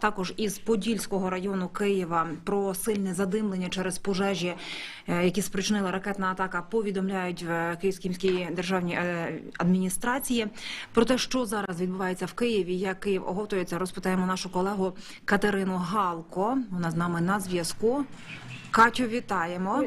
Також із Подільського району Києва про сильне задимлення через пожежі, е, які спричинила ракетна атака, повідомляють в Київській міській державній е, адміністрації. Про те, що зараз відбувається в Києві, як Київ оготується, розпитаємо нашу колегу Катерину Галко. Вона з нами на зв'язку. Катю, вітаємо.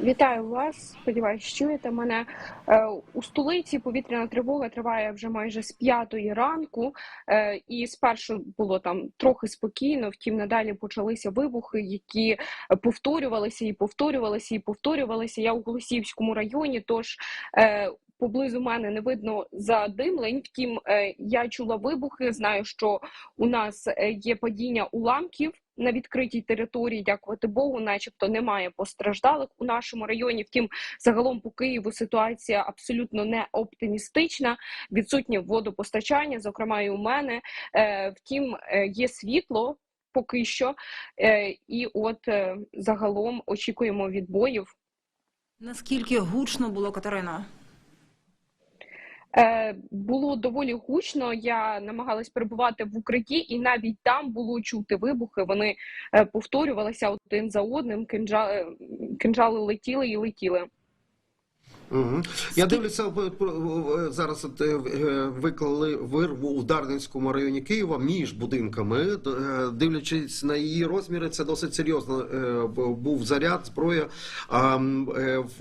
Вітаю вас. Сподіваюсь, чуєте мене Е, у столиці. Повітряна тривога триває вже майже з п'ятої ранку, Е, і спершу було там трохи спокійно. Втім, надалі почалися вибухи, які повторювалися і повторювалися і повторювалися. Я у Голосіївському районі. Тож е, поблизу мене не видно задимлень. Втім, е, я чула вибухи. Знаю, що у нас е, є падіння уламків. На відкритій території, дякувати Богу, начебто немає постраждалих у нашому районі. Втім, загалом по Києву ситуація абсолютно не оптимістична. Відсутнє водопостачання, зокрема і у мене. Е, Втім, є світло поки що, і от загалом очікуємо відбоїв. Наскільки гучно було Катерино? Е, Було доволі гучно. Я намагалась перебувати в укритті, і навіть там було чути вибухи. Вони е, повторювалися один за одним. Е, Кинджали летіли і летіли. Угу. Я дивлюся зараз. От, е, е, виклали вирву у Дарницькому районі Києва між будинками. Е, Дивлячись на її розміри, це досить серйозно був заряд, зброя.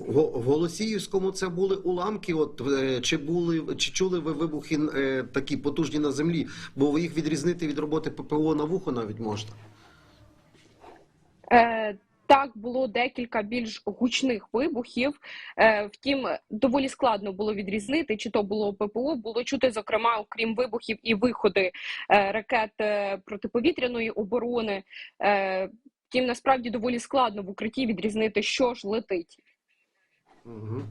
В Голосіївському це були уламки. От чи були чи чули ви вибухи такі потужні на землі? Бо ви їх відрізнити від роботи ППО на вухо навіть. Е, Так, було декілька більш гучних вибухів. Е, Втім, доволі складно було відрізнити, чи то було ППО. Було чути, зокрема, окрім вибухів і виходи е, ракет е, протиповітряної оборони. Втім, насправді доволі складно в укритті відрізнити, що ж летить. Угу.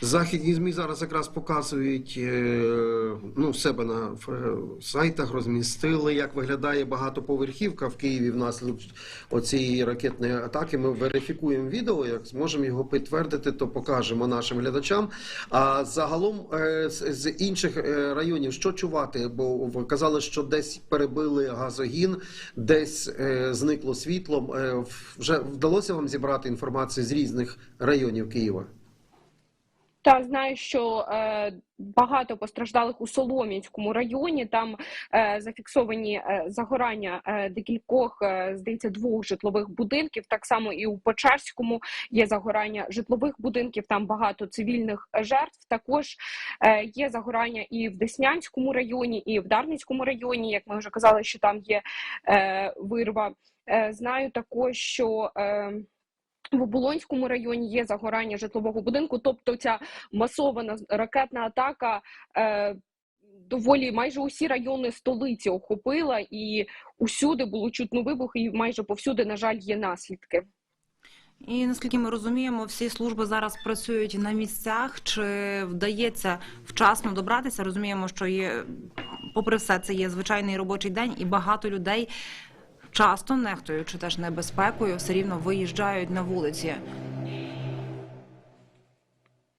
Західні ЗМІ зараз якраз показують е, ну, себе на сайтах, розмістили, як виглядає багатоповерхівка в Києві внаслідок оцієї ракетної атаки. Ми верифікуємо відео. Як зможемо його підтвердити, то покажемо нашим глядачам. А загалом е, з, інших е, районів що чувати? Бо казали, що десь перебили газогін, десь зникло світло. Вже вдалося вам зібрати інформацію з різних районів Києва? Та знаю, що е, багато постраждалих у Солом'янському районі. Там е, зафіксовані е, загорання е, декількох, е, здається, двох житлових будинків. Так само і у Печерському є загорання житлових будинків. Там багато цивільних жертв. Також е, є загорання і в Деснянському районі, і в Дарницькому районі. Як ми вже казали, що там є е, вирва. Е, знаю також, що е, в Оболонському районі є загорання житлового будинку, тобто ця масована ракетна атака е, доволі майже усі райони столиці охопила, і усюди було чутно вибухи, і майже повсюди, на жаль, є наслідки. І наскільки ми розуміємо, всі служби зараз працюють на місцях. Чи вдається вчасно добратися? Розуміємо, що є, попри все, це є звичайний робочий день, і багато людей часто нехтуючи теж небезпекою, все рівно виїжджають на вулиці.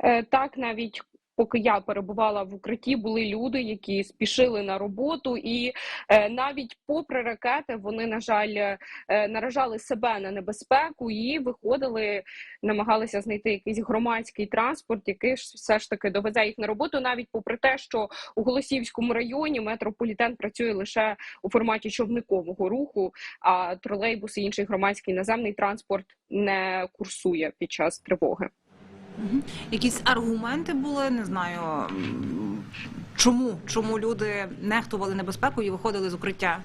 Е, Так, навіть поки я перебувала в укритті, були люди, які спішили на роботу, і е, навіть попри ракети вони, на жаль, е, наражали себе на небезпеку і виходили, намагалися знайти якийсь громадський транспорт, який ж все ж таки довезе їх на роботу, навіть попри те, що у Голосіївському районі метрополітен працює лише у форматі човникового руху, а тролейбус і інший громадський наземний транспорт не курсує під час тривоги. Якісь аргументи були, не знаю, чому, чому люди нехтували небезпекою і виходили з укриття?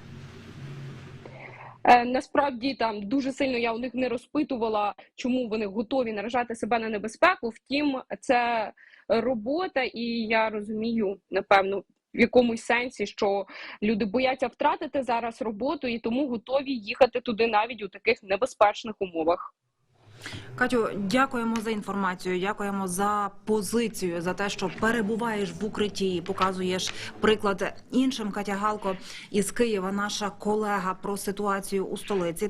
Е, Насправді там дуже сильно я у них не розпитувала, чому вони готові наражати себе на небезпеку. Втім, це робота, і я розумію, напевно, в якомусь сенсі, що люди бояться втратити зараз роботу і тому готові їхати туди навіть у таких небезпечних умовах. Катю, дякуємо за інформацію. Дякуємо за позицію, за те, що перебуваєш в укритті, і показуєш приклад іншим. Катя Галко із Києва, наша колега про ситуацію у столиці.